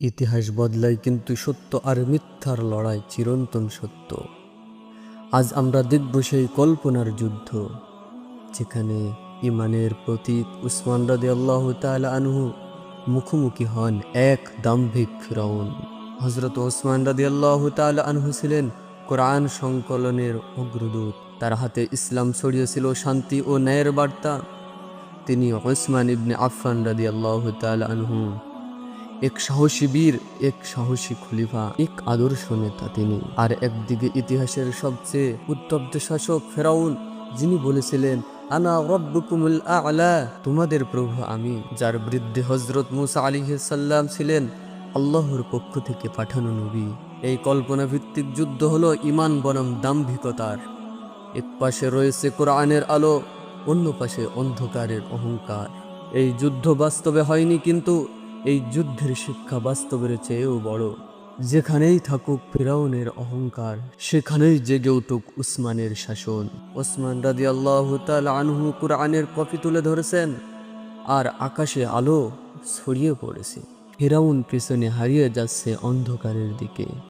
ইতিহাস বদলায় কিন্তু সত্য আর মিথ্যার লড়াই চিরন্তন সত্য। আজ আমরা দেখব সেই কল্পনার যুদ্ধ, যেখানে ইমানের প্রতীক উসমান রাদি আল্লাহ তালা আনহু মুখোমুখি হন এক দাম্ভিক ফিরাউন। হজরত ওসমান রাদি আল্লাহ আনহু ছিলেন কোরআন সংকলনের অগ্রদূত। তার হাতে ইসলাম ছড়িয়েছিল শান্তি ও ন্যায়ের বার্তা। তিনি ওসমান ইবনে আফফান রাদি আল্লাহ তালা আনহু এক সাহসী বীর, এক সাহসী খলিফা, এক আদর্শ নেতা তিনি। আর একদিকে ইতিহাসের সবচেয়ে উত্তপ্ত শাসক ফেরাউন, যিনি বলেছিলেন, আনা রব্বুকুমুল আলা। তোমাদের প্রভু আমি, যার বৃদ্ধে হজরত মুসা আলিহাল্লাম ছিলেন, আল্লাহর পক্ষ থেকে পাঠানো নবী। এই কল্পনা ভিত্তিক যুদ্ধ হলো ইমান বনাম দাম্ভিকতার। এক পাশে রয়েছে কোরআনের আলো, অন্য পাশে অন্ধকারের অহংকার। এই যুদ্ধ বাস্তবে হয়নি, কিন্তু এই যুদ্ধের শিক্ষা বাস্তবের চেয়েও বড়। যেখানেই থাকুক ফেরাউনের অহংকার, সেখানেই জেগে উঠুক উসমানের শাসন। ওসমান রাজি আল্লাহ আনহু কুরআনের কপি তুলে ধরেছেন আর আকাশে আলো ছড়িয়ে পড়েছে। ফেরাউন পেছনে হারিয়ে যাচ্ছে অন্ধকারের দিকে।